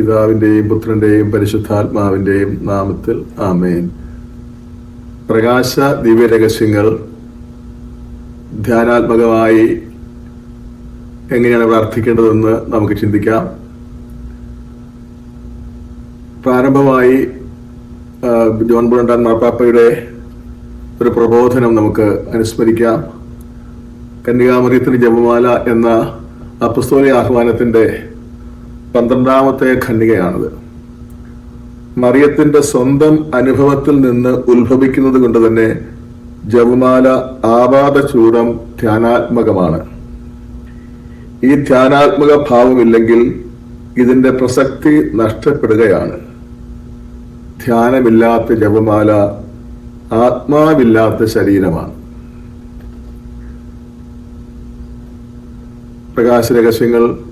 പിതാവിന്റെയും പുത്രന്റെയും പരിശുദ്ധാത്മാവിന്റെയും നാമത്തിൽ ആമേൻ. പ്രകാശ ദിവ്യരഹസ്യങ്ങൾ ധ്യാനാത്മകമായി എങ്ങനെയാണ് പ്രാർത്ഥിക്കേണ്ടതെന്ന് നമുക്ക് ചിന്തിക്കാം. പ്രാരംഭമായി ജോൺ ബുളണ്ടാൻ മാർപ്പാപ്പയുടെ ഒരു പ്രബോധനം നമുക്ക് അനുസ്മരിക്കാം. കന്യകാമറിയത്തിന് ജപമാല എന്ന അപ്പസ്തോലി ആഹ്വാനത്തിന്റെ പന്ത്രണ്ടാമത്തെ ഖണ്ഡികയാണത്. മറിയത്തിന്റെ സ്വന്തം അനുഭവത്തിൽ നിന്ന് ഉത്ഭവിക്കുന്നത് കൊണ്ട് തന്നെ ജപമാല ആപാദ ചൂടം ധ്യാനാത്മകമാണ്. ഈ ധ്യാനാത്മക ഭാവമില്ലെങ്കിൽ ഇതിന്റെ പ്രസക്തി നഷ്ടപ്പെടുകയാണ്. ധ്യാനമില്ലാത്ത ജപമാല ആത്മാവില്ലാത്ത ശരീരമാണ്. പ്രകാശ രഹസ്യങ്ങൾ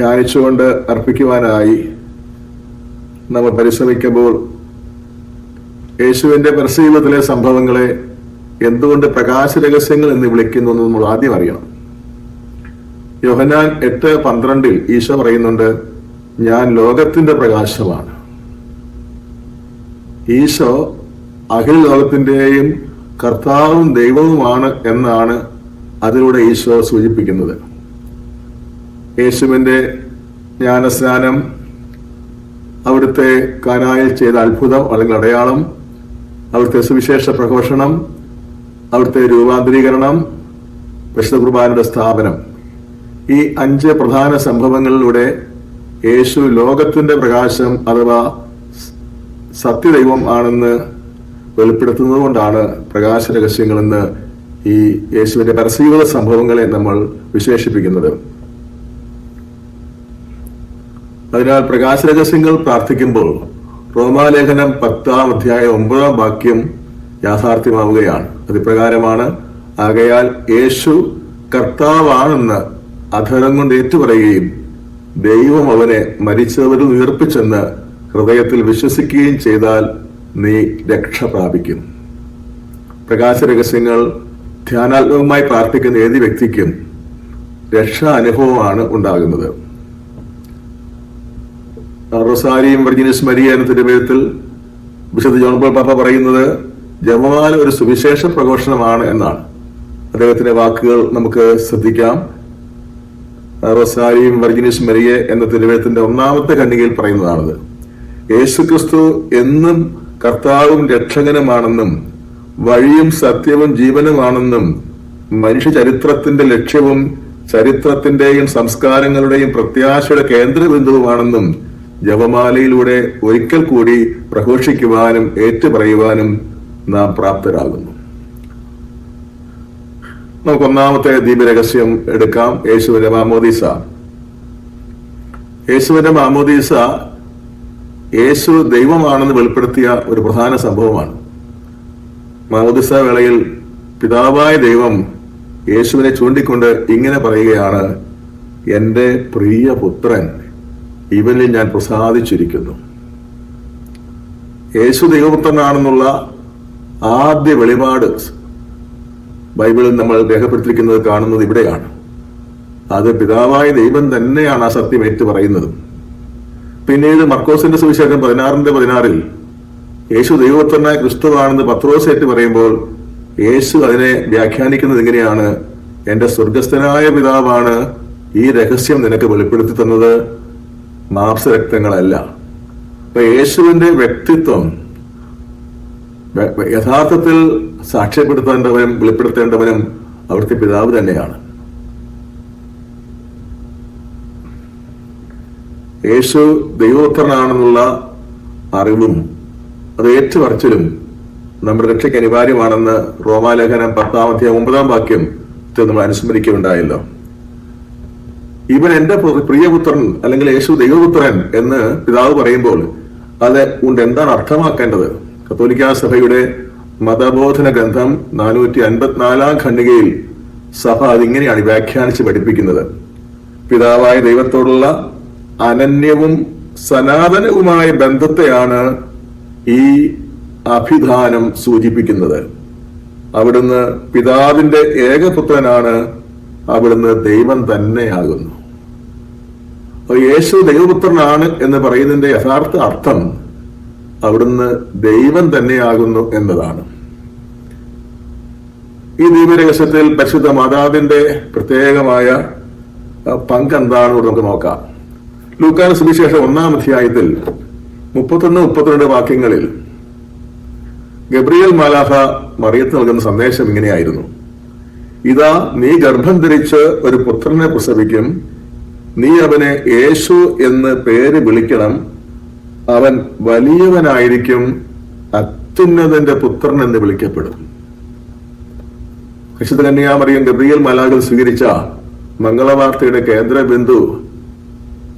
ധ്യാനിച്ചുകൊണ്ട് അർപ്പിക്കുവാനായി നമ്മൾ പരിശ്രമിക്കുമ്പോൾ യേശുവിന്റെ പ്രസീവത്തിലെ സംഭവങ്ങളെ എന്തുകൊണ്ട് പ്രകാശ രഹസ്യങ്ങൾ എന്ന് വിളിക്കുന്നു എന്ന് നമ്മൾ ആദ്യം അറിയണം. യോഹനാൻ എട്ട് പന്ത്രണ്ടിൽ ഈശോ പറയുന്നുണ്ട് ഞാൻ ലോകത്തിന്റെ പ്രകാശമാണ്. ഈശോ അഖില ലോകത്തിന്റെയും കർത്താവും ദൈവവുമാണ് എന്നാണ് അതിലൂടെ ഈശോ സൂചിപ്പിക്കുന്നത്. യേശുവിന്റെ ജ്ഞാനസ്നാനം അവിടുത്തെ കാനായിൽ ചെയ്ത അത്ഭുതം അല്ലെങ്കിൽ അടയാളം അവിടുത്തെ സുവിശേഷ പ്രഘോഷണം അവിടുത്തെ രൂപാന്തരീകരണം വിശുദ്ധ കുർബാനയുടെ സ്ഥാപനം. ഈ അഞ്ച് പ്രധാന സംഭവങ്ങളിലൂടെ യേശു ലോകത്തിന്റെ പ്രകാശം അഥവാ സത്യദൈവം ആണെന്ന് വെളിപ്പെടുത്തുന്നത് കൊണ്ടാണ് പ്രകാശ രഹസ്യങ്ങളെന്ന് ഈ യേശുവിന്റെ പരസ്യീകൃത സംഭവങ്ങളെ നമ്മൾ വിശേഷിപ്പിക്കുന്നത്. അതിനാൽ പ്രകാശരഹസ്യങ്ങൾ പ്രാർത്ഥിക്കുമ്പോൾ റോമാലേഖനം പത്താം അധ്യായം ഒമ്പതാം വാക്യം യാഥാർത്ഥ്യമാവുകയാണ്. അതിപ്രകാരമാണ് ആകയാൽ യേശു കർത്താവാണെന്ന് അധരം കൊണ്ട് ഏറ്റുപറയുകയും ദൈവം അവനെ മരിച്ചവരിൽ ഉയർപ്പിച്ചെന്ന് ഹൃദയത്തിൽ വിശ്വസിക്കുകയും ചെയ്താൽ നീ രക്ഷ പ്രാപിക്കും. പ്രകാശ രഹസ്യങ്ങൾ ധ്യാനാത്മകമായി പ്രാർത്ഥിക്കുന്ന ഏത് വ്യക്തിക്കും രക്ഷാ അനുഭവമാണ് ഉണ്ടാകുന്നത്. റൊസാരിയും വെർജിനിയസ് മരിയ എന്ന തിരുവേദത്തിൽ വിശുദ്ധ ജോൺ പോൾ പാപ്പ പറയുന്നത് ജപമാല ഒരു സുവിശേഷ പ്രഘോഷണമാണ് എന്നാണ്. അദ്ദേഹത്തിന്റെ വാക്കുകൾ നമുക്ക് ശ്രദ്ധിക്കാം. റൊസാരിയും വെർജിനിയസ് മരിയ എന്ന തിരുവേദത്തിന്റെ ഒന്നാമത്തെ ഖണ്ഡികയിൽ പറയുന്നതാണത്. യേശുക്രിസ്തു എന്നും കർത്താവും രക്ഷകനുമാണെന്നും വഴിയും സത്യവും ജീവനുമാണെന്നും മനുഷ്യ ചരിത്രത്തിന്റെ ലക്ഷ്യവും ചരിത്രത്തിന്റെയും സംസ്കാരങ്ങളുടെയും പ്രത്യാശയുടെ കേന്ദ്ര കേന്ദ്രബിന്ദുവുമാണെന്നും ജപമാലയിലൂടെ ഒരിക്കൽ കൂടി പ്രഘോഷിക്കുവാനും ഏറ്റുപറയുവാനും നാം പ്രാപ്തരാകുന്നു. നമുക്ക് ഒന്നാമത്തെ ദീപരഹസ്യം എടുക്കാം. യേശുവിന്റെ മാമോദീസ. യേശുവിന്റെ മാമോദീസ യേശു ദൈവമാണെന്ന് വെളിപ്പെടുത്തിയ ഒരു പ്രധാന സംഭവമാണ്. മാമോദിസ വേളയിൽ പിതാവായ ദൈവം യേശുവിനെ ചൂണ്ടിക്കൊണ്ട് ഇങ്ങനെ പറയുകയാണ് എന്റെ പ്രിയ പുത്രൻ ഇവനിൽ ഞാൻ പ്രസാദിച്ചിരിക്കുന്നു. യേശു ദൈവപുത്രനാണെന്നുള്ള ആദ്യ വെളിപാട് ബൈബിളിൽ നമ്മൾ രേഖപ്പെടുത്തിയിരിക്കുന്നത് കാണുന്നത് ഇവിടെയാണ്. അത് പിതാവായ ദൈവം തന്നെയാണ് ആ സത്യം ഏറ്റു പറയുന്നത് പിന്നീട് മർക്കോസിന്റെ സുവിശേഷം പതിനാറിന്റെ പതിനാറിൽ യേശു ദൈവപുത്രനായ ക്രിസ്തുവാണെന്ന് പത്രോസ് ഏറ്റു പറയുമ്പോൾ യേശു അതിനെ വ്യാഖ്യാനിക്കുന്നത് എങ്ങനെയാണ് എന്റെ സ്വർഗസ്ഥനായ പിതാവാണ് ഈ രഹസ്യം നിനക്ക് വെളിപ്പെടുത്തി തന്നത്. മാംസരക്തങ്ങളല്ല. അപ്പൊ യേശുവിന്റെ വ്യക്തിത്വം യഥാർത്ഥത്തിൽ സാക്ഷ്യപ്പെടുത്തേണ്ടവനും വെളിപ്പെടുത്തേണ്ടവനും അവിടുത്തെ പിതാവ് തന്നെയാണ്. യേശു ദൈവോത്തരനാണെന്നുള്ള അറിവും അത് ഏറ്റുപറച്ചിലും നമ്മുടെ രക്ഷയ്ക്ക് അനിവാര്യമാണെന്ന് റോമാലേഖനം പത്താമത്തെ ഒമ്പതാം വാക്യം നമ്മൾ അനുസ്മരിക്കുകയുണ്ടായല്ലോ. ഇവൻ എന്റെ പ്രിയപുത്രൻ അല്ലെങ്കിൽ യേശു ദൈവപുത്രൻ എന്ന് പിതാവ് പറയുമ്പോൾ അത് കൊണ്ട് എന്താണ് അർത്ഥമാക്കേണ്ടത്? കത്തോലിക്ക സഭയുടെ മതബോധന ഗ്രന്ഥം നാനൂറ്റി അൻപത്തിനാലാം ഖണ്ഡികയിൽ സഭ അതിങ്ങനെയാണ് വ്യാഖ്യാനിച്ച് പഠിപ്പിക്കുന്നത്. പിതാവായ ദൈവത്തോടുള്ള അനന്യവും സനാതനവുമായ ബന്ധത്തെയാണ് ഈ അഭിധാനം സൂചിപ്പിക്കുന്നത്. അവിടുന്ന് പിതാവിന്റെ ഏകപുത്രനാണ് അവിടുന്ന് ദൈവം തന്നെയാകുന്നു. യേശു ദൈവപുത്രനാണ് എന്ന് പറയുന്നതിന്റെ യഥാർത്ഥ അർത്ഥം അവിടുന്ന് ദൈവം തന്നെയാകുന്നു എന്നതാണ്. ഈ ദീപരഹസ്യത്തിൽ പരിശുദ്ധ മാതാവിന്റെ പ്രത്യേകമായ പങ്കെന്താണ് ഇവിടെ നമുക്ക് നോക്കാം. ലൂക്കാന സുവിശേഷം ഒന്നാം അധ്യായത്തിൽ മുപ്പത്തൊന്ന് മുപ്പത്തിരണ്ട് വാക്യങ്ങളിൽ ഗബ്രിയൽ മാലാഹ മറിയത്ത് നൽകുന്ന സന്ദേശം ഇങ്ങനെയായിരുന്നു. ഇതാ നീ ഗർഭം ധരിച്ച് ഒരു പുത്രനെ പ്രസവിക്കും നീ അവനെ യേശു എന്ന് പേര് വിളിക്കണം. അവൻ വലിയവനായിരിക്കും അത്യുന്നതന്റെ പുത്രൻ എന്ന് വിളിക്കപ്പെടും. വിശുദ്ധ കന്യാമറിയം ഗബ്രിയൽ മലാകൾ സ്വീകരിച്ച മംഗളവാർത്തയുടെ കേന്ദ്ര ബിന്ദു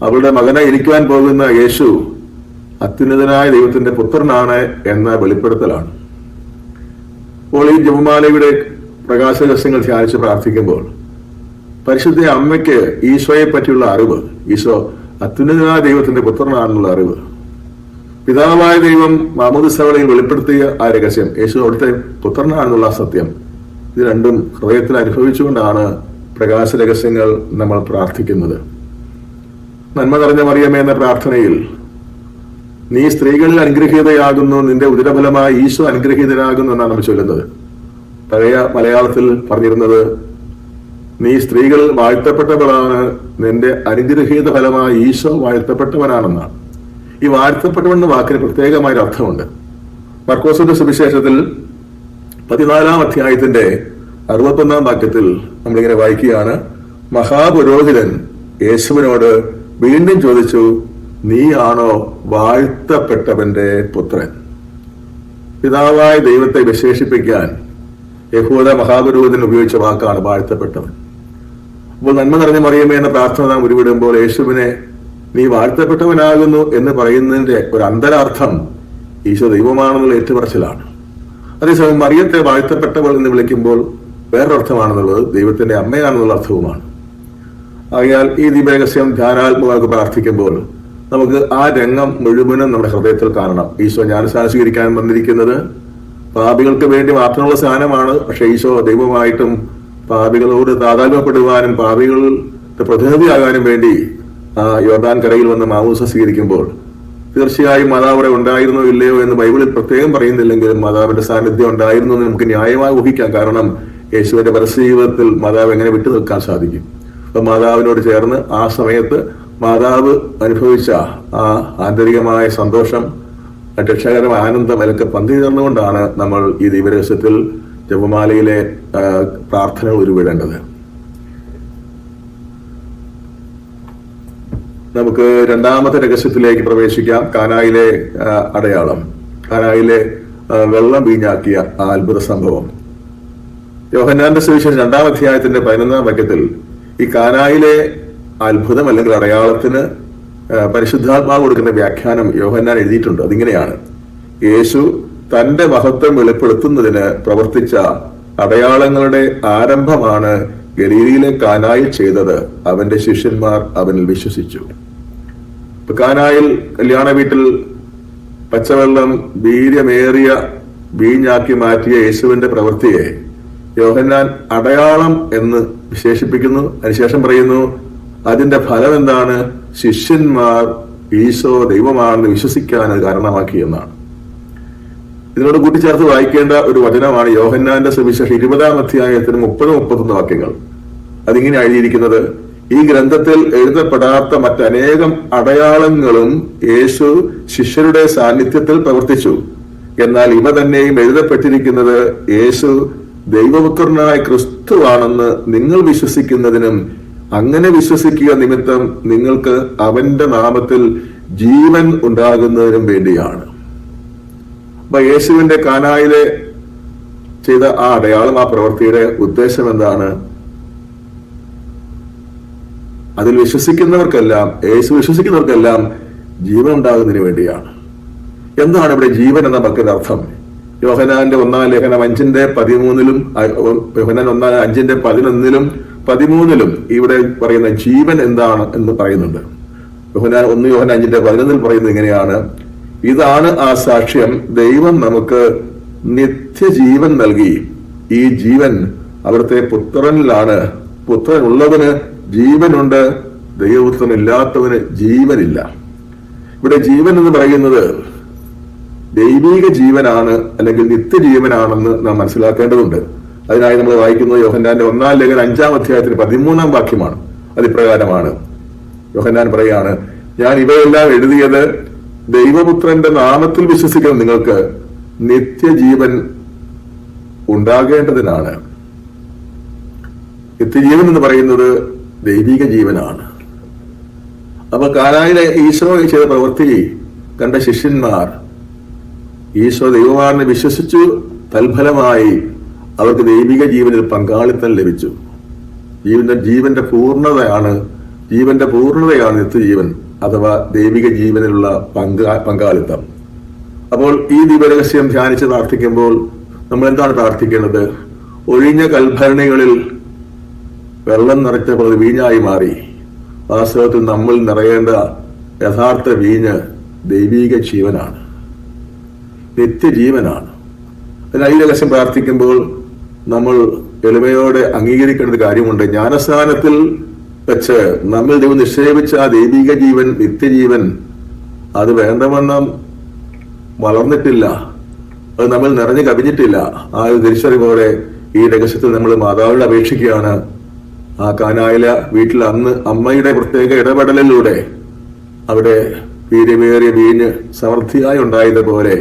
അവളുടെ മകനെ ഇരിക്കുവാൻ പോകുന്ന യേശു അത്യുന്നതനായ ദൈവത്തിന്റെ പുത്രനാണ് എന്ന വെളിപ്പെടുത്തലാണ്. അപ്പോൾ ഈ ജപമാലയുടെ പ്രകാശരസ്യങ്ങൾ ധ്യാനിച്ച് പ്രാർത്ഥിക്കുമ്പോൾ പരിശുദ്ധ അമ്മയ്ക്ക് ഈശോയെ പറ്റിയുള്ള അറിവ് ഈശോ അത്യുന്നതനായ ദൈവത്തിന്റെ പുത്രനാണെന്നുള്ള അറിവ്. പിതാവായ ദൈവം മാമോദിസവളയിൽ വെളിപ്പെടുത്തിയ ആ രഹസ്യം യേശു അവിടുത്തെ പുത്രനാണെന്നുള്ള സത്യം. ഇത് രണ്ടും ഹൃദയത്തിൽ അനുഭവിച്ചുകൊണ്ടാണ് പ്രകാശ രഹസ്യങ്ങൾ നമ്മൾ പ്രാർത്ഥിക്കുന്നത്. നന്മ നിറഞ്ഞ മറിയമേ എന്ന പ്രാർത്ഥനയിൽ നീ സ്ത്രീകളിൽ അനുഗ്രഹീതയാകുന്നു നിന്റെ ഉദരഫലമായി ഈശോ അനുഗ്രഹീതനാകുന്നു എന്നാണ് നമ്മൾ ചൊല്ലുന്നത്. പഴയ മലയാളത്തിൽ പറഞ്ഞിരുന്നത് നീ സ്ത്രീകളിൽ വാഴ്ത്തപ്പെട്ടവളാണ്. നിന്റെ അനുഗ്രഹീത ഫലമായി ഈശോ വാഴ്ത്തപ്പെട്ടവനാണെന്നാണ്. ഈ വാഴ്ത്തപ്പെട്ടവൻ എന്ന വാക്കിന് പ്രത്യേകമായ അർത്ഥമുണ്ട്. മർക്കോസിന്റെ സുവിശേഷത്തിൽ പതിനാലാം അധ്യായത്തിന്റെ അറുപത്തൊന്നാം വാക്യത്തിൽ നമ്മളിങ്ങനെ വായിക്കുകയാണ്. മഹാപുരോഹിതൻ യേശുവിനോട് വീണ്ടും ചോദിച്ചു നീയാണോ വാഴ്ത്തപ്പെട്ടവന്റെ പുത്രൻ? പിതാവായ ദൈവത്തെ വിശേഷിപ്പിക്കാൻ യഹൂദ മഹാപുരോഹിതൻ ഉപയോഗിച്ച വാക്കാണ് വാഴ്ത്തപ്പെട്ടവൻ. അപ്പോൾ നന്മ നിറഞ്ഞ മറിയമേ എന്ന പ്രാർത്ഥന നാം ഉരുവിടുമ്പോൾ യേശുവിനെ നീ വാഴ്ത്തപ്പെട്ടവനാകുന്നു എന്ന് പറയുന്നതിന്റെ ഒരു അന്തരാർത്ഥം ഈശോ ദൈവമാണെന്നുള്ള ഏറ്റുപറച്ചിലാണ്. അതേസമയം മറിയത്തെ വാഴ്ത്തപ്പെട്ടവൾ എന്ന് വിളിക്കുമ്പോൾ വേറൊരർത്ഥമാണെന്നുള്ളത് ദൈവത്തിന്റെ അമ്മയാണെന്നുള്ള അർത്ഥവുമാണ്. ആകയാൽ ഈ ദീപരഹസ്യം ധ്യാനാത്മകൾക്ക് പ്രാർത്ഥിക്കുമ്പോൾ നമുക്ക് ആ രംഗം മുഴുവനും നമ്മുടെ ഹൃദയത്തിൽ കാണണം. ഈശോ ജ്ഞാനസ്ഥാനം സ്വീകരിക്കാൻ വന്നിരിക്കുന്നത് പാപികൾക്ക് വേണ്ടി മാത്രമുള്ള സ്ഥാനമാണ് പക്ഷേ ഈശോ ദൈവമായിട്ടും പാപികളോട് താതാത്മ്യപ്പെടുവാനും പാപികളുടെ പ്രതിനിധിയാകാനും വേണ്ടി യോർദാൻ കരയിൽ വന്ന് മാമൂസ സ്വീകരിക്കുമ്പോൾ തീർച്ചയായും മാതാവ് അവിടെ ഉണ്ടായിരുന്നോ ഇല്ലയോ എന്ന് ബൈബിളിൽ പ്രത്യേകം പറയുന്നില്ലെങ്കിലും മാതാവിന്റെ സാന്നിധ്യം ഉണ്ടായിരുന്നു എന്ന് നമുക്ക് ന്യായമായി ഊഹിക്കാം. കാരണം യേശുവിന്റെ പരസ്യജീവിതത്തിൽ മാതാവ് എങ്ങനെ വിട്ടു നിൽക്കാൻ സാധിക്കും? അപ്പൊ മാതാവിനോട് ചേർന്ന് ആ സമയത്ത് മാതാവ് അനുഭവിച്ച ആ ആന്തരികമായ സന്തോഷം രക്ഷകരമായ ആനന്ദം അതിലൊക്കെ പങ്കുചേർന്നുകൊണ്ടാണ് നമ്മൾ ഈ ദീപരഹസ്യത്തിൽ ജപമാലയിലെ പ്രാർത്ഥന ഉരുവിടേണ്ടത്. നമുക്ക് രണ്ടാമത്തെ രഹസ്യത്തിലേക്ക് പ്രവേശിക്കാം. കാനായിലെ അടയാളം. കാനായിലെ വെള്ളം വീഞ്ഞാക്കിയ ആ അത്ഭുത സംഭവം. യോഹന്നാന്റെ സുവിശേഷം രണ്ടാം അധ്യായത്തിന്റെ പതിനൊന്നാം വാക്യത്തിൽ ഈ കാനായിലെ അത്ഭുതം അല്ലെങ്കിൽ അടയാളത്തിന് പരിശുദ്ധാത്മാവ് കൊടുക്കുന്ന വ്യാഖ്യാനം യോഹന്നാൻ എഴുതിയിട്ടുണ്ട്. അതിങ്ങനെയാണ്. യേശു തന്റെ മഹത്വം വെളിപ്പെടുത്തുന്നതിന് പ്രവർത്തിച്ച അടയാളങ്ങളുടെ ആരംഭമാണ് ഗലീലിയിലെ കാനായിൽ ചെയ്തത് അവന്റെ ശിഷ്യന്മാർ അവനിൽ വിശ്വസിച്ചു. കാനായിൽ കല്യാണ വീട്ടിൽ പച്ചവെള്ളം വീര്യമേറിയ വീഞ്ഞാക്കി മാറ്റിയ യേശുവിന്റെ പ്രവൃത്തിയെ യോഹന്നാൻ അടയാളം എന്ന് വിശേഷിപ്പിക്കുന്നു. അതിനുശേഷം പറയുന്നു അതിന്റെ ഫലം എന്താണ് ശിഷ്യന്മാർ ഈശോ ദൈവമാണെന്ന് വിശ്വസിക്കാൻ കാരണമാക്കി എന്നാണ്. ഇതിനോട് കൂട്ടിച്ചേർത്ത് വായിക്കേണ്ട ഒരു വചനമാണ് യോഹന്നാന്റെ സുവിശേഷം ഇരുപതാം അധ്യായത്തിന് മുപ്പത് മുപ്പത്തൊന്ന് വാക്യങ്ങൾ. അതിങ്ങനെ എഴുതിയിരിക്കുന്നത് ഈ ഗ്രന്ഥത്തിൽ എഴുതപ്പെടാത്ത മറ്റനേകം അടയാളങ്ങളും യേശു ശിഷ്യരുടെ സാന്നിധ്യത്തിൽ പ്രവർത്തിച്ചു. എന്നാൽ ഇവ തന്നെയും എഴുതപ്പെട്ടിരിക്കുന്നത് യേശു ദൈവപുത്രനായ ക്രിസ്തുവാണെന്ന് നിങ്ങൾ വിശ്വസിക്കുന്നതിനും അങ്ങനെ വിശ്വസിക്കുക നിമിത്തം നിങ്ങൾക്ക് അവന്റെ നാമത്തിൽ ജീവൻ ഉണ്ടാകുന്നതിനും വേണ്ടിയാണ്. യേശുവിന്റെ കാനായിലെ ചെയ്ത ആ അടയാളം ആ പ്രവൃത്തിയുടെ ഉദ്ദേശം എന്താണ്? അതിൽ വിശ്വസിക്കുന്നവർക്കെല്ലാം യേശു വിശ്വസിക്കുന്നവർക്കെല്ലാം ജീവൻ ഉണ്ടാകുന്നതിന് വേണ്ടിയാണ്. എന്താണ് ഇവിടെ ജീവൻ എന്ന വാക്കിന്റെ അർത്ഥം യോഹനാന്റെ ഒന്നാം ലേഖനം അഞ്ചിന്റെ പതിമൂന്നിലും യോഹനാൻ ഒന്നാം അഞ്ചിന്റെ പതിനൊന്നിലും പതിമൂന്നിലും ഇവിടെ പറയുന്ന ജീവൻ എന്താണ് എന്ന് പറയുന്നുണ്ട്. യോഹനാൻ ഒന്ന് യോഹനാൻ അഞ്ചിന്റെ പതിനൊന്നിൽ പറയുന്നത് ഇങ്ങനെയാണ്. ഇതാണ് ആ സാക്ഷ്യം. ദൈവം നമുക്ക് നിത്യജീവൻ നൽകി. ഈ ജീവൻ അവിടുത്തെ പുത്രനിലാണ്. പുത്രൻ ഉള്ളവന് ജീവനുണ്ട്. ദൈവപുത്രൻ ഇല്ലാത്തവന് ജീവനില്ല. ഇവിടെ ജീവൻ എന്ന് പറയുന്നത് ദൈവീക ജീവനാണ് അല്ലെങ്കിൽ നിത്യജീവനാണെന്ന് നാം മനസ്സിലാക്കേണ്ടതുണ്ട്. അതിനായി നമ്മൾ വായിക്കുന്നത് യോഹന്നാന്റെ ഒന്നാം ലേഖന അഞ്ചാം അധ്യായത്തിന് പതിമൂന്നാം വാക്യമാണ്. അതിപ്രകാരമാണ്. യോഹന്നാൻ പറയാണ് ഞാൻ ഇവയെല്ലാം എഴുതിയത് ദൈവപുത്രന്റെ നാമത്തിൽ വിശ്വസിക്കുന്ന നിങ്ങൾക്ക് നിത്യജീവൻ ഉണ്ടാകേണ്ടതിനാണ്. നിത്യജീവൻ എന്ന് പറയുന്നത് ദൈവിക ജീവനാണ്. അപ്പൊ കാനായിലെ ഈശോ ചെയ്ത പ്രവൃത്തി കണ്ട ശിഷ്യന്മാർ ഈശോ ദൈവമാറിനെ വിശ്വസിച്ചു തൽഫലമായി അവർക്ക് ദൈവിക ജീവനിൽ പങ്കാളിത്തം ലഭിച്ചു. ജീവന്റെ ജീവന്റെ പൂർണതയാണ് ജീവന്റെ പൂർണതയാണ് നിത്യജീവൻ. അഥവാ ദൈവിക ജീവനിലുള്ള പങ്കാ പങ്കാളിത്തം. അപ്പോൾ ഈ ദിവരഹസ്യം ധ്യാനിച്ച് പ്രാർത്ഥിക്കുമ്പോൾ നമ്മൾ എന്താണ് പ്രാർത്ഥിക്കേണ്ടത്? ഒഴിഞ്ഞ കൽഭരണികളിൽ വെള്ളം നിറച്ചപ്പോൾ വീഞ്ഞായി മാറി. വാസ്തവത്തിൽ നമ്മൾ നിറയേണ്ട യഥാർത്ഥ വീഞ്ഞ് ദൈവീക ജീവനാണ്. നിത്യജീവനാണ്. അതിന് ഈ രഹസ്യം പ്രാർത്ഥിക്കുമ്പോൾ നമ്മൾ എളിമയോടെ അംഗീകരിക്കേണ്ട കാര്യമുണ്ട്. ജ്ഞാനസ്ഥാനത്തിൽ വെച്ച് നമ്മൾ ദൈവം നിക്ഷേപിച്ച ആ ദൈവിക ജീവൻ നിത്യജീവൻ അത് വേണ്ടവണ്ണം വളർന്നിട്ടില്ല. അത് നമ്മൾ നിറഞ്ഞു കവിഞ്ഞിട്ടില്ല. ആ ഒരു തിരിച്ചറിവോടെ ഈ രഹസ്യത്തിൽ നമ്മൾ മാതാവിനെ അപേക്ഷിക്കുകയാണ്. ആ കാനായില വീട്ടിൽ അന്ന് അമ്മയുടെ പ്രത്യേക ഇടപെടലിലൂടെ അവിടെ വീര്യമേറിയ വീഞ്ഞ് സമൃദ്ധിയായി ഉണ്ടായതുപോലെ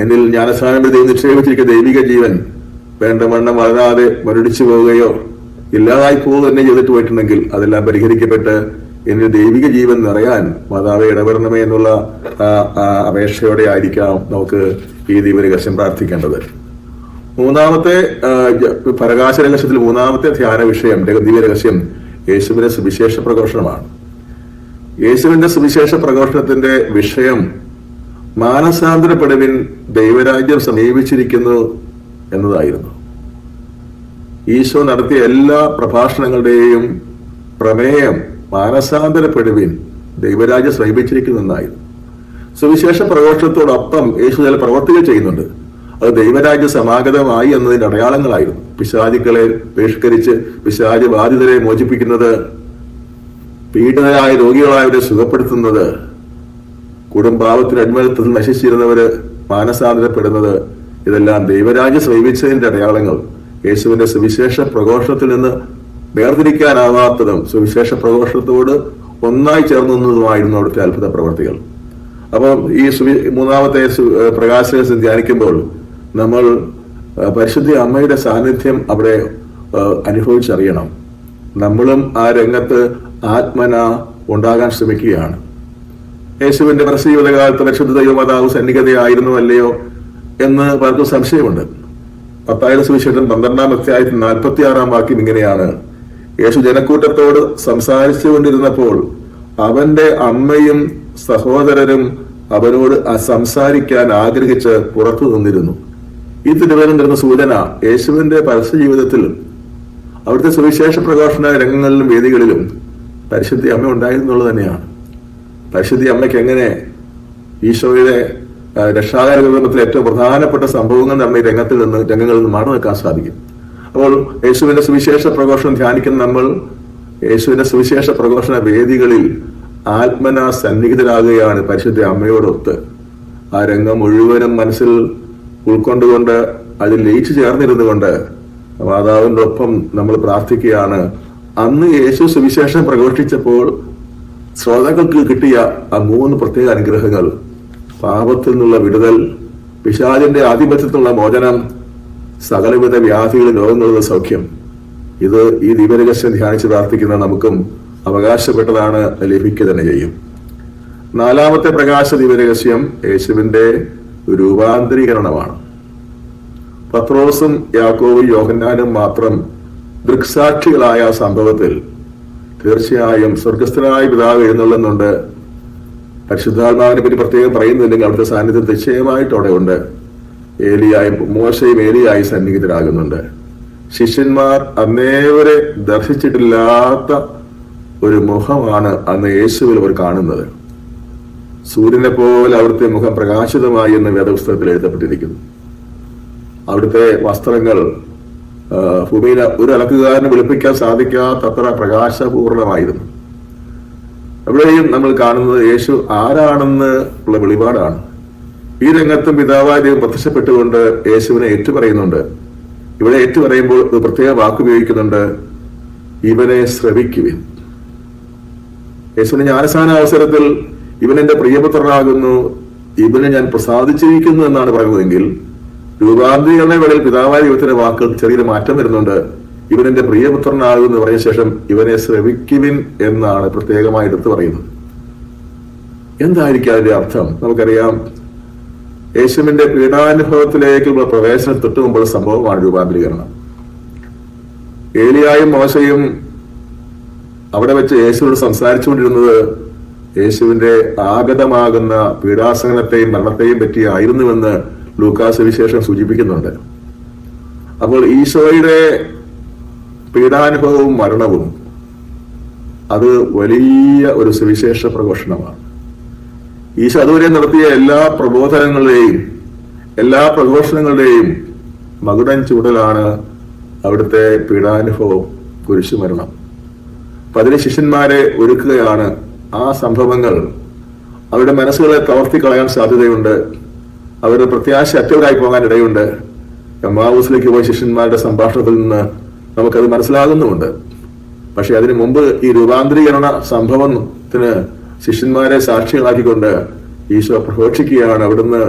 എന്നിൽ ജ്ഞാനസ്ഥാനം ദൈവം നിക്ഷേപിച്ചിരിക്കുന്ന ദൈവിക ജീവൻ വേണ്ടവണ്ണം വളരാതെ മരടിച്ചു പോവുകയോ ഇല്ലാതായി പോവുക തന്നെ ചെയ്തിട്ട് പോയിട്ടുണ്ടെങ്കിൽ അതെല്ലാം പരിഹരിക്കപ്പെട്ട് എന്റെ ദൈവിക ജീവൻ നിറയാൻ മാതാവെ ഇടപെടണമേ എന്നുള്ള അപേക്ഷയോടെ ആയിരിക്കാം നമുക്ക് ഈ ദീപരഹസ്യം പ്രാർത്ഥിക്കേണ്ടത്. മൂന്നാമത്തെ പരകാശ രഹസ്യത്തിൽ മൂന്നാമത്തെ ധ്യാന വിഷയം രഹ- ദിവ്യരഹസ്യം യേശുവിന്റെ സുവിശേഷ പ്രഘോഷണമാണ്. യേശുവിന്റെ സുവിശേഷ പ്രഘോഷണത്തിന്റെ വിഷയം മാനസാന്തരപ്പെടുവിൻ ദൈവരാജ്യം സമീപിച്ചിരിക്കുന്നു എന്നതായിരുന്നു. ഈശോ നടത്തിയ എല്ലാ പ്രഭാഷണങ്ങളുടെയും പ്രമേയം മാനസാന്തരപ്പെടുവിൻ ദൈവരാജ്യം ഒന്നായി സുവിശേഷ പ്രഘോഷണത്തോടൊപ്പം യേശു ചില പ്രവർത്തികൾ ചെയ്യുന്നുണ്ട്. അത് ദൈവരാജ്യ സമാഗതമായി എന്നതിന്റെ അടയാളങ്ങളായിരുന്നു. പിശാചുക്കളെ ബഹിഷ്കരിച്ച് പിശാച് ബാധിതരെ മോചിപ്പിക്കുന്നത് പീഡിതരായ രോഗികളായവരെ സുഖപ്പെടുത്തുന്നത് കുടുംബാവത്തിന് അടിമത്തത്തിൽ നശിച്ചിരുന്നവര് മാനസാന്തരപ്പെടുന്നത് ഇതെല്ലാം ദൈവരാജ്യം സമീപിച്ചതിന്റെ അടയാളങ്ങൾ. യേശുവിന്റെ സുവിശേഷ പ്രഘോഷത്തിൽ നിന്ന് വേർതിരിക്കാനാവാത്തതും സുവിശേഷ പ്രഘോഷത്തോട് ഒന്നായി ചേർന്നു നിന്നതുമായിരുന്നു അവിടുത്തെ അത്ഭുത പ്രവർത്തികൾ. അപ്പോൾ ഈ സുവി- മൂന്നാമത്തെ ഏഹ് ധ്യാനിക്കുമ്പോൾ നമ്മൾ പരിശുദ്ധി അമ്മയുടെ സാന്നിധ്യം അവിടെ അനുഭവിച്ചറിയണം. നമ്മളും ആ രംഗത്ത് ആത്മന ഉണ്ടാകാൻ ശ്രമിക്കുകയാണ്. യേശുവിന്റെ പ്രസീവതകാലത്ത് പരിശുദ്ധ ദൈവമാതാവ് സന്നിഗതയായിരുന്നു അല്ലയോ എന്ന് പലർക്കും സംശയമുണ്ട്. പത്തായിരം സുവിശേഷം പന്ത്രണ്ടാം അധ്യായത്തിൽ നാൽപ്പത്തി ആറാം വാക്യം ഇങ്ങനെയാണ്. യേശു ജനക്കൂട്ടത്തോട് സംസാരിച്ചു കൊണ്ടിരുന്നപ്പോൾ അവന്റെ അമ്മയും സഹോദരരും അവനോട് സംസാരിക്കാൻ ആഗ്രഹിച്ച് പുറത്തു നിന്നിരുന്നു. ഈ തിരുവനന്തപുരം സൂചന യേശുവിന്റെ പരസ്യ ജീവിതത്തിലും അവിടുത്തെ സുവിശേഷ പ്രഘോഷണ രംഗങ്ങളിലും വേദികളിലും പരിശുദ്ധി അമ്മ ഉണ്ടായിരുന്നുള്ളത് തന്നെയാണ്. പരിശുദ്ധി അമ്മയ്ക്ക് എങ്ങനെ ഈശോയുടെ രക്ഷാകര വിവരണത്തിലെ ഏറ്റവും പ്രധാനപ്പെട്ട സംഭവങ്ങൾ നമ്മൾ ഈ രംഗത്തിൽ നിന്ന് രംഗങ്ങളിൽ നിന്ന് മാറി നിൽക്കാൻ സാധിക്കും. അപ്പോൾ യേശുവിന്റെ സുവിശേഷ പ്രഘോഷണം ധ്യാനിക്കുന്ന നമ്മൾ യേശുവിന്റെ സുവിശേഷ പ്രഘോഷണ വേദികളിൽ ആത്മന സന്നിഹിതരാകുകയാണ് പരിശുദ്ധ അമ്മയോടൊത്ത്. ആ രംഗം മുഴുവനും മനസ്സിൽ ഉൾക്കൊണ്ടുകൊണ്ട് അതിൽ ലയിച്ചു ചേർന്നിരുന്നു കൊണ്ട് മാതാവിന്റെ ഒപ്പം നമ്മൾ പ്രാർത്ഥിക്കുകയാണ്. അന്ന് യേശു സുവിശേഷം പ്രഘോഷിച്ചപ്പോൾ ശ്രോതാക്കൾക്ക് കിട്ടിയ ആ മൂന്ന് പ്രത്യേക അനുഗ്രഹങ്ങൾ പാപത്തിൽ നിന്നുള്ള വിടുതൽ പിശാചിന്റെ ആധിപത്യത്തിനുള്ള മോചനം സകലവിധ വ്യാധികളും രോഗങ്ങളുടെ സൗഖ്യം. ഇത് ഈ ദീപരകശം ധ്യാനിച്ച് പ്രാർത്ഥിക്കുന്ന നമുക്കും അവകാശപ്പെട്ടതാണ് ലഭിക്കുക തന്നെ ചെയ്യും. നാലാമത്തെ പ്രകാശ ദീപരഹസ്യം യേശുവിന്റെ രൂപാന്തരീകരണമാണ്. പത്രോസും യാക്കോവും യോഹന്നാനും മാത്രം ദൃക്സാക്ഷികളായ സംഭവത്തിൽ തീർച്ചയായും സ്വർഗസ്ഥനായ പിതാവ് എഴുന്നള്ളുന്നുണ്ട്. പരിശുദ്ധാത്മാവിനെ പറ്റി പ്രത്യേകം പറയുന്നില്ലെങ്കിൽ അവിടുത്തെ സാന്നിധ്യം നിശ്ചയമായിട്ട് അവിടെ ഉണ്ട് ഏലിയായി മോശയും ഏലിയായി സന്നിഹിതരാകുന്നുണ്ട്. ശിഷ്യന്മാർ അന്നേവരെ ദർശിച്ചിട്ടില്ലാത്ത ഒരു മുഖമാണ് അന്ന് യേശുവിൽ അവർ കാണുന്നത്. സൂര്യനെ പോലെ അവിടുത്തെ മുഖം പ്രകാശിതമായി എന്ന് വേദപുസ്തകത്തിൽ എഴുതപ്പെട്ടിരിക്കുന്നു. അവിടുത്തെ വസ്ത്രങ്ങൾ ഭൂമിയിലെ ഒരു അലക്കുകാരന് വെളുപ്പിക്കാൻ സാധിക്കാത്തത്ര പ്രകാശപൂർണമായിരുന്നു. അവിടെയും നമ്മൾ കാണുന്നത് യേശു ആരാണെന്ന് ഉള്ള വെളിപാടാണ്. ഈ രംഗത്തും പിതാവായ പ്രത്യക്ഷപ്പെട്ടുകൊണ്ട് യേശുവിനെ ഏറ്റുപറയുന്നുണ്ട്. ഇവിടെ ഏറ്റുപറയുമ്പോൾ ഒരു പ്രത്യേക വാക്ക് ഉപയോഗിക്കുന്നുണ്ട് ഇവനെ ശ്രവിക്കുവിൻ. യേശുവിന് ഞാനസാന അവസരത്തിൽ ഇവൻ എന്റെ പ്രിയപുത്രനാകുന്നു ഇവനെ ഞാൻ പ്രസാദിച്ചിരിക്കുന്നു എന്നാണ് പറയുന്നതെങ്കിൽ രൂപാന്തരീകരണ വേളയിൽ പിതാവായ ദൈവത്തിന്റെ വാക്കുകൾ ചെറിയൊരു മാറ്റം വരുന്നുണ്ട്. ഇവൻ എന്റെ പ്രിയപുത്രനാകുന്നു എന്ന് പറഞ്ഞ ശേഷം ഇവനെ ശ്രവിക്കുവിൻ എന്നാണ് പ്രത്യേകമായി എടുത്തു പറയുന്നത്. എന്തായിരിക്കും അതിന്റെ അർത്ഥം? നമുക്കറിയാം യേശുവിന്റെ പീഡാനുഭവത്തിലേക്കുള്ള പ്രവേശനം തൊട്ട് മുമ്പുള്ള സംഭവമാണ് രൂപാന്തരീകരണം. ഏലിയായും മോശയും അവിടെ വെച്ച് യേശുവിനോട് സംസാരിച്ചുകൊണ്ടിരുന്നത് യേശുവിന്റെ ആഗതമാകുന്ന പീഡാസഹനത്തെയും മരണത്തെയും പറ്റി ആയിരുന്നുവെന്ന് ലൂക്കാസ് വിശേഷം സൂചിപ്പിക്കുന്നുണ്ട്. അപ്പോൾ ഈശോയുടെ പീഡാനുഭവവും മരണവും അത് വലിയ ഒരു സുവിശേഷ പ്രഘോഷണമാണ്. ഈശോ അതുവരെ നടത്തിയ എല്ലാ പ്രബോധനങ്ങളുടെയും എല്ലാ പ്രഘോഷണങ്ങളുടെയും മകുടൻ ചൂടലാണ് അവിടുത്തെ പീഡാനുഭവം കുരിശുമരണം. അപ്പൊ ശിഷ്യന്മാരെ ഒരുക്കുകയാണ് ആ സംഭവങ്ങൾ. അവരുടെ മനസ്സുകളെ തളർത്തി കളയാൻ സാധ്യതയുണ്ട്. അവരുടെ പ്രത്യാശ അറ്റവരായി പോകാൻ ഇടയുണ്ട്. എമ്മാവൂസിലേക്ക് പോയ ശിഷ്യന്മാരുടെ സംഭാഷണത്തിൽ നിന്ന് നമുക്കത് മനസ്സിലാകുന്നുമുണ്ട്. പക്ഷെ അതിനു മുമ്പ് ഈ രൂപാന്തരീകരണ സംഭവത്തിന് ശിഷ്യന്മാരെ സാക്ഷികളാക്കിക്കൊണ്ട് ഈശോ പ്രഘോഷിക്കുകയാണ് അവിടുന്ന്.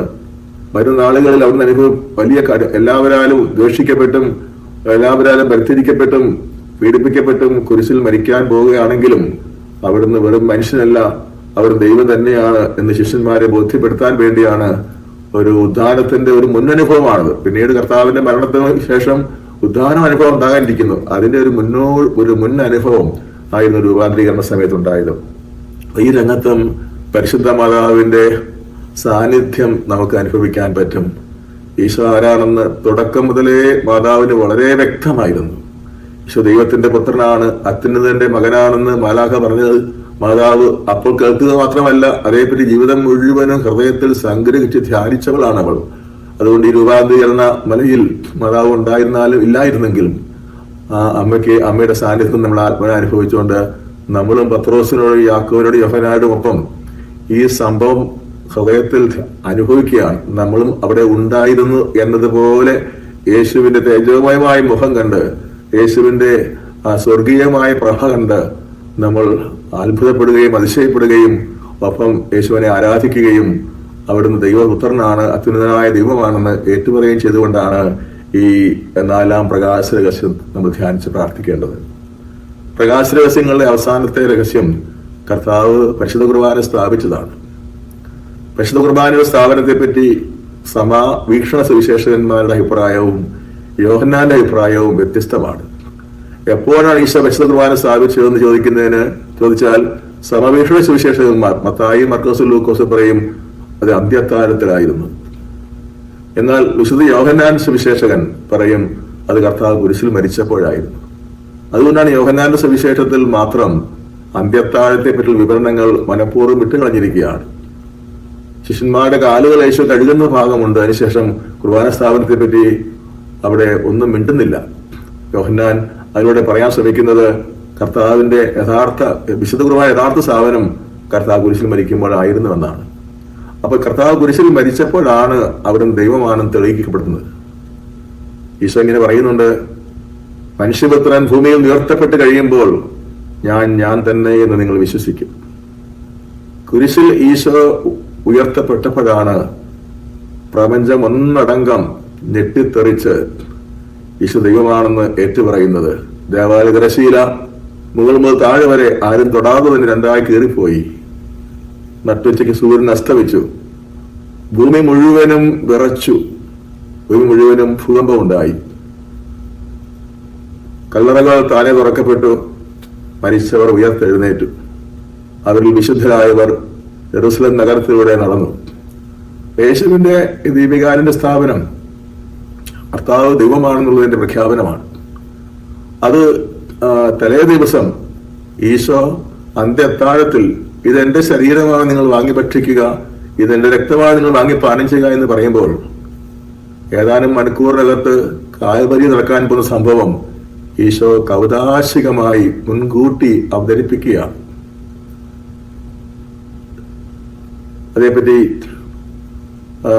വരും നാളുകളിൽ അവിടുന്ന് അനുഭവം വലിയ എല്ലാവരാലും ദ്വേഷിക്കപ്പെട്ടും എല്ലാവരാലും പരിത്യജിക്കപ്പെട്ടും പീഡിപ്പിക്കപ്പെട്ടും കുരിശിൽ മരിക്കാൻ പോവുകയാണെങ്കിലും അവിടുന്ന് വെറും മനുഷ്യനല്ല അവർ ദൈവം തന്നെയാണ് എന്ന് ശിഷ്യന്മാരെ ബോധ്യപ്പെടുത്താൻ വേണ്ടിയാണ് ഒരു ഉദ്ധാനത്തിന്റെ ഒരു മുന്നനുഭവമാണത്. പിന്നീട് കർത്താവിന്റെ മരണത്തിന് ശേഷം ഉദ്ധാനം അനുഭവം ഉണ്ടാകാനിരിക്കുന്നു. അതിന്റെ ഒരു മുന്നോ ഒരു മുൻ അനുഭവം ആയിരുന്നു രൂപാന്തരീകരണ സമയത്ത് ഉണ്ടായത്. ഈ രംഗത്തും പരിശുദ്ധ മാതാവിന്റെ സാന്നിധ്യം നമുക്ക് അനുഭവിക്കാൻ പറ്റും. ഈശോ ആരാണെന്ന് തുടക്കം മുതലേ മാതാവിന് വളരെ വ്യക്തമായിരുന്നു. ഈശോ ദൈവത്തിന്റെ പുത്രനാണ് അത്യുന്നതന്റെ മകനാണെന്ന് മാലാഖ പറഞ്ഞത് മാതാവ് അപ്പോൾ കേൾക്കുക മാത്രമല്ല അതേപറ്റി ജീവിതം മുഴുവനും ഹൃദയത്തിൽ സംഗ്രഹിച്ച് ധ്യാനിച്ചവളാണ് അവൾ അതുകൊണ്ട് ഈ രൂപാന്തരീകരണ മലയിൽ മാതാവ് ഉണ്ടായിരുന്നാലും ഇല്ലായിരുന്നെങ്കിലും ആ അമ്മയ്ക്ക് അമ്മയുടെ സാന്നിധ്യം നമ്മൾ ആത്മന അനുഭവിച്ചുകൊണ്ട് നമ്മളും പത്രോസിനോട് യാക്കോവിനോടും യോഹനായോടും ഒപ്പം ഈ സംഭവം ഹൃദയത്തിൽ അനുഭവിക്കുകയാണ്. നമ്മളും അവിടെ ഉണ്ടായിരുന്നു എന്നതുപോലെ യേശുവിന്റെ തേജോമയമായ മുഖം കണ്ട് യേശുവിന്റെ സ്വർഗീയമായ പ്രഭ കണ്ട് നമ്മൾ അത്ഭുതപ്പെടുകയും അതിശയപ്പെടുകയും ഒപ്പം യേശുവിനെ ആരാധിക്കുകയും അവിടുന്ന് ദൈവപുത്രനാണ് അത്യുന്നതനായ ദൈവമാണെന്ന് ഏറ്റുപറയുകയും ചെയ്തുകൊണ്ടാണ് ഈ നാലാം പ്രകാശ രഹസ്യം നമ്മൾ ധ്യാനിച്ച് പ്രാർത്ഥിക്കേണ്ടത്. പ്രകാശ രഹസ്യങ്ങളുടെ അവസാനത്തെ രഹസ്യം കർത്താവ് പരിശുദ്ധ കുർബാന സ്ഥാപിച്ചതാണ്. പരിശുദ്ധ കുർബാനയുടെ സ്ഥാപനത്തെ പറ്റി സമാ വീക്ഷണ സുവിശേഷകന്മാരുടെ അഭിപ്രായവും യോഹന്നാന്റെ അഭിപ്രായവും വ്യത്യസ്തമാണ്. എപ്പോഴാണ് ഈശോ പരിശുദ്ധ കുർബാന സ്ഥാപിച്ചതെന്ന് ചോദിക്കുന്നതിന് ചോദിച്ചാൽ സമവീക്ഷണ സുവിശേഷകന്മാർ മത്തായി മർക്കോസും ലൂക്കോസ് പറയും അത് അന്ത്യത്താരത്തിലായിരുന്നു എന്നാൽ വിശുദ്ധ യോഹന്നാൻ സുവിശേഷകൻ പറയും അത് കർത്താവ് കുരിശിൽ മരിച്ചപ്പോഴായിരുന്നു. അതുകൊണ്ടാണ് യോഹന്നാന്റെ സുവിശേഷത്തിൽ മാത്രം അന്ത്യത്താഴത്തെ പറ്റിയുള്ള വിവരണങ്ങൾ മനഃപൂർവം വിട്ടുകളഞ്ഞിരിക്കുകയാണ്. ശിഷ്യന്മാരുടെ കാലുകൾ യേശു കഴുകുന്ന ഭാഗമുണ്ട്. അതിനുശേഷം കുർബാന സ്ഥാപനത്തെ പറ്റി അവിടെ ഒന്നും മിണ്ടുന്നില്ല. യോഹന്നാൻ അതിലൂടെ പറയാൻ ശ്രമിക്കുന്നത് കർത്താവിന്റെ യഥാർത്ഥ വിശുദ്ധ കുർബാന യഥാർത്ഥ സ്ഥാപനം കർത്താവ് കുരിശിൽ മരിക്കുമ്പോഴായിരുന്നുവെന്നാണ്. അപ്പൊ കർത്താവ് കുരിശിൽ മരിച്ചപ്പോഴാണ് അവരും ദൈവമാണെന്ന് തെളിയിക്കപ്പെടുന്നത്. ഈശോ ഇങ്ങനെ പറയുന്നുണ്ട് മനുഷ്യപുത്രൻ ഭൂമിയിൽ ഉയർത്തപ്പെട്ട് കഴിയുമ്പോൾ ഞാൻ ഞാൻ തന്നെ എന്ന് നിങ്ങൾ വിശ്വസിക്കും. കുരിശിൽ ഈശോ ഉയർത്തപ്പെട്ടപ്പോഴാണ് പ്രപഞ്ചം ഒന്നടങ്കം ഞെട്ടിത്തെറിച്ച് ഈശോ ദൈവമാണെന്ന് ഏറ്റുപറയുന്നത്. ദേവാലയ തിരശീല മുകൾ മുതൽ താഴെ വരെ ആരും തൊടാതെ തന്നെ രണ്ടായി കീറിപ്പോയി. നട്ടുച്ചയ്ക്ക് സൂര്യൻ അസ്തമിച്ചു. ഭൂമി മുഴുവനും വിറച്ചു. ഭൂമി മുഴുവനും ഭൂകമ്പമുണ്ടായി കല്ലറകൾ താനെ തുറക്കപ്പെട്ടു. മരിച്ചവർ ഉയർത്തെഴുന്നേറ്റു. അവരിൽ വിശുദ്ധരായവർ ജെറുസലം നഗരത്തിലൂടെ നടന്നു. യേശുവിന്റെ ദീപികാലിന്റെ സ്ഥാപനം കർത്താവ് ദൈവമാണെന്നുള്ളതിന്റെ പ്രഖ്യാപനമാണ്. അത് തലേ ദിവസം ഈശോ അന്ത്യത്താഴത്തിൽ ഇതെന്റെ ശരീരമാണ് നിങ്ങൾ വാങ്ങി ഭക്ഷിക്കുക ഇതെന്റെ രക്തമാണ് നിങ്ങൾ വാങ്ങി പാനം ചെയ്യുക എന്ന് പറയുമ്പോൾ ഏതാനും മണിക്കൂറിനകത്ത് കാൽവരി നടക്കാൻ പോകുന്ന സംഭവം ഈശോ കൗതാശികമായി മുൻകൂട്ടി അവതരിപ്പിക്കുകയാണ്. അതേപ്പറ്റി ആ,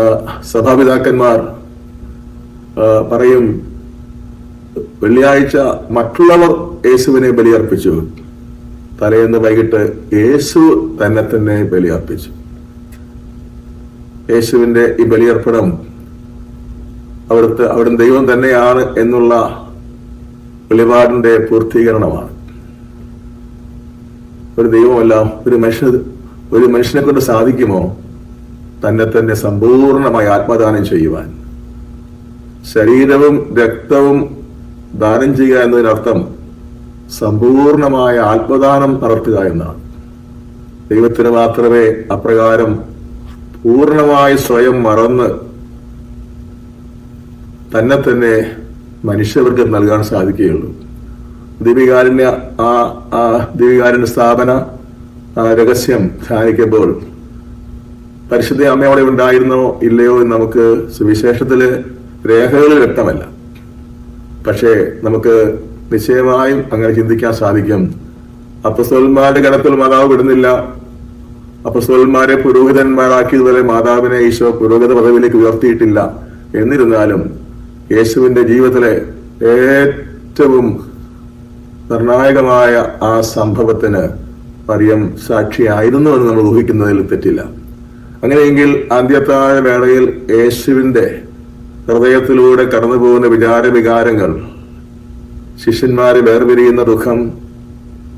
സഭാപിതാക്കന്മാർ പറയും വെള്ളിയാഴ്ച മറ്റുള്ളവർ യേശുവിനെ ബലിയർപ്പിച്ചു. തലേന്ന് വൈകിട്ട് യേശു തന്നെ തന്നെ ബലിയർപ്പിച്ചു. യേശുവിന്റെ ഈ ബലിയർപ്പണം അവിടുത്തെ അവിടെ ദൈവം തന്നെയാണ് എന്നുള്ള വെളിപാടിന്റെ പൂർത്തീകരണമാണ്. ഒരു ദൈവമല്ല ഒരു മനുഷ്യ ഒരു മനുഷ്യനെ കൊണ്ട് സാധിക്കുമോ? തന്നെ തന്നെ സമ്പൂർണമായി ആത്മദാനം ചെയ്യുവാൻ. ശരീരവും രക്തവും ദാനം ചെയ്യുക എന്നതിനർത്ഥം സമ്പൂർണമായ ആത്മദാനം നടത്തുക എന്നാണ്. ദൈവത്തിന് മാത്രമേ അപ്രകാരം പൂർണമായി സ്വയം മറന്ന് തന്നെ തന്നെ മനുഷ്യർക്ക് നൽകാൻ സാധിക്കുകയുള്ളൂ. ദീപികാരണ്യ ആ ആ ദീപികാരണ്യ സ്ഥാപന രഹസ്യം ധ്യാനിക്കുമ്പോൾ പരിശുദ്ധ അമ്മ അവിടെ ഉണ്ടായിരുന്നോ ഇല്ലയോ എന്ന് നമുക്ക് സുവിശേഷത്തിൽ രേഖകളിൽ വ്യക്തമല്ല. പക്ഷേ നമുക്ക് നിശ്ചയമായും അങ്ങനെ ചിന്തിക്കാൻ സാധിക്കും. അപ്പസ്തോലന്മാരുടെ ഗണത്തിൽ മാതാവ് വിടുന്നില്ല അപ്പസ്തോലന്മാരെ പുരോഹിതന്മാരാക്കിയതുപോലെ മാതാവിനെ ഈശോ പുരോഹിത പദവിയിലേക്ക് ഉയർത്തിയിട്ടില്ല. എന്നിരുന്നാലും യേശുവിന്റെ ജീവിതത്തിലെ ഏറ്റവും നിർണായകമായ ആ സംഭവത്തിന് മറിയം സാക്ഷിയായിരുന്നു എന്ന് നമ്മൾ ഊഹിക്കുന്നതിൽ തെറ്റില്ല. അങ്ങനെയെങ്കിൽ ആദ്യത്തായ വേളയിൽ യേശുവിന്റെ ഹൃദയത്തിലൂടെ കടന്നുപോകുന്ന വിചാര വികാരങ്ങൾ ശിഷ്യന്മാരെ വേർപിരിയുന്ന ദുഃഖം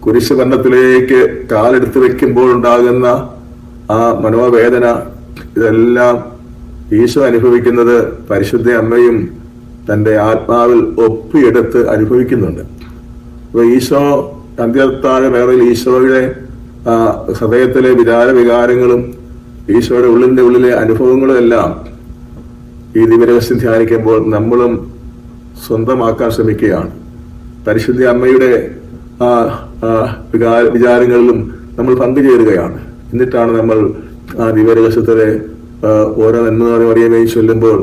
കുരിശുബന്ധത്തിലേക്ക് കാലെടുത്ത് വെക്കുമ്പോൾ ഉണ്ടാകുന്ന ആ മനോവേദന ഇതെല്ലാം ഈശോ അനുഭവിക്കുന്നത് പരിശുദ്ധ അമ്മയും തന്റെ ആത്മാവിൽ ഒപ്പിയെടുത്ത് അനുഭവിക്കുന്നുണ്ട്. അപ്പൊ ഈശോ അന്ത്യത്താഴ വേറെ ഈശോയുടെ ഹൃദയത്തിലെ വിചാര വികാരങ്ങളും ഈശോയുടെ ഉള്ളിന്റെ ഉള്ളിലെ അനുഭവങ്ങളും എല്ലാം ഈ ദിവരവശം ധ്യാനിക്കുമ്പോൾ നമ്മളും സ്വന്തമാക്കാൻ ശ്രമിക്കുകയാണ്. പരിശുദ്ധ അമ്മയുടെ വികാര വിചാരങ്ങളിലും നമ്മൾ പങ്കുചേരുകയാണ് എന്നിട്ടാണ് നമ്മൾ ആ ദിവരഹസ്യത്തിലെ ആ, ഓരോ നന്മ മറിയമേ ചൊല്ലുമ്പോൾ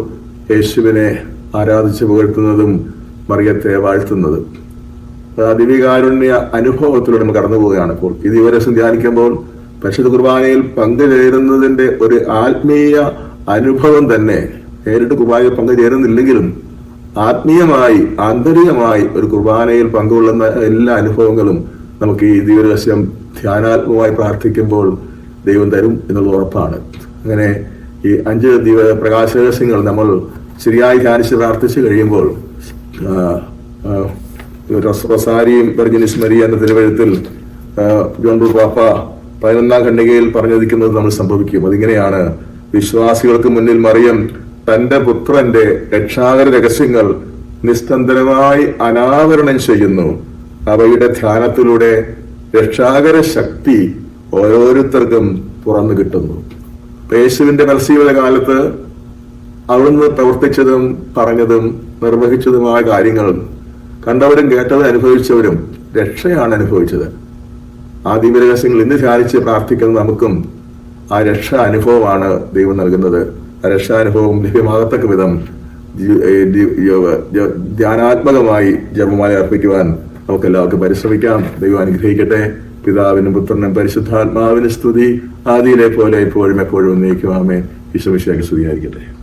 യേശുവിനെ ആരാധിച്ചു പുകഴ്ത്തുന്നതും മറിയത്തെ വാഴ്ത്തുന്നതും. ദിവ്യകാരുണ്യ അനുഭവത്തിലൂടെ നമ്മൾ കടന്നു പോവുകയാണ് ഇപ്പോൾ. ഈ ദിവരസം ധ്യാനിക്കുമ്പോൾ പരിശുദ്ധ കുർബാനയിൽ പങ്കുചേരുന്നതിന്റെ ഒരു ആത്മീയ അനുഭവം തന്നെ നേരിട്ട് കുർബാനയിൽ പങ്കുചേരുന്നില്ലെങ്കിലും ആത്മീയമായി ആന്തരികമായി ഒരു കുർബാനയിൽ പങ്കുകൊള്ളുന്ന എല്ലാ അനുഭവങ്ങളും നമുക്ക് ഈ ദിവരഹസ്യം ധ്യാനാത്മകമായി പ്രാർത്ഥിക്കുമ്പോൾ ദൈവം തരും എന്നുള്ള ഉറപ്പാണ്. അങ്ങനെ ഈ അഞ്ച് ദിവ പ്രകാശ രഹസ്യങ്ങൾ നമ്മൾ ശരിയായി ധ്യാനിച്ച് പ്രാർത്ഥിച്ചു കഴിയുമ്പോൾ റൊസാരിയും വെർജിനിസ് മരിയ എന്ന തിരുവഴുത്തിൽ ജോൺ പാപ്പ പതിനൊന്നാം ഖണ്ഡികയിൽ പറഞ്ഞിരിക്കുന്നത് നമ്മൾ സംഭവിക്കും. അതിങ്ങനെയാണ് വിശ്വാസികൾക്ക് മുന്നിൽ മറിയം തന്റെ പുത്രന്റെ രക്ഷാകര രഹസ്യങ്ങൾ നിസ്തന്തരമായി അനാവരണം ചെയ്യുന്നു. അവയുടെ ധ്യാനത്തിലൂടെ രക്ഷാകര ശക്തി ഓരോരുത്തർക്കും തുറന്നു കിട്ടുന്നു. യേശുവിന്റെ മത്സ്യയുടെ കാലത്ത് അവിടുന്ന് പ്രവർത്തിച്ചതും പറഞ്ഞതും നിർവഹിച്ചതുമായ കാര്യങ്ങൾ കണ്ടവരും കേട്ടവരും അനുഭവിച്ചവരും രക്ഷയാണ് അനുഭവിച്ചത്. ആ ദിവ്യരഹസ്യങ്ങൾ ഇന്ന് ധ്യാനിച്ച് പ്രാർത്ഥിക്കുന്ന നമുക്കും ആ രക്ഷ അനുഭവമാണ് ദൈവം നൽകുന്നത്. രക്ഷാനുഭവം ലഭ്യമാകത്തക്ക വിധം ധ്യാനാത്മകമായി ജപമാല അർപ്പിക്കുവാൻ നമുക്ക് എല്ലാവർക്കും പരിശ്രമിക്കാം. ദൈവം അനുഗ്രഹിക്കട്ടെ. പിതാവിനും പുത്രനും പരിശുദ്ധാത്മാവിന് സ്തുതി. ആദിയിലെ പോലെ ഇപ്പോഴും എപ്പോഴും നീക്കുവാമേ. വിശ്വമിശയ്ക്ക് സ്തുതിയായിരിക്കട്ടെ.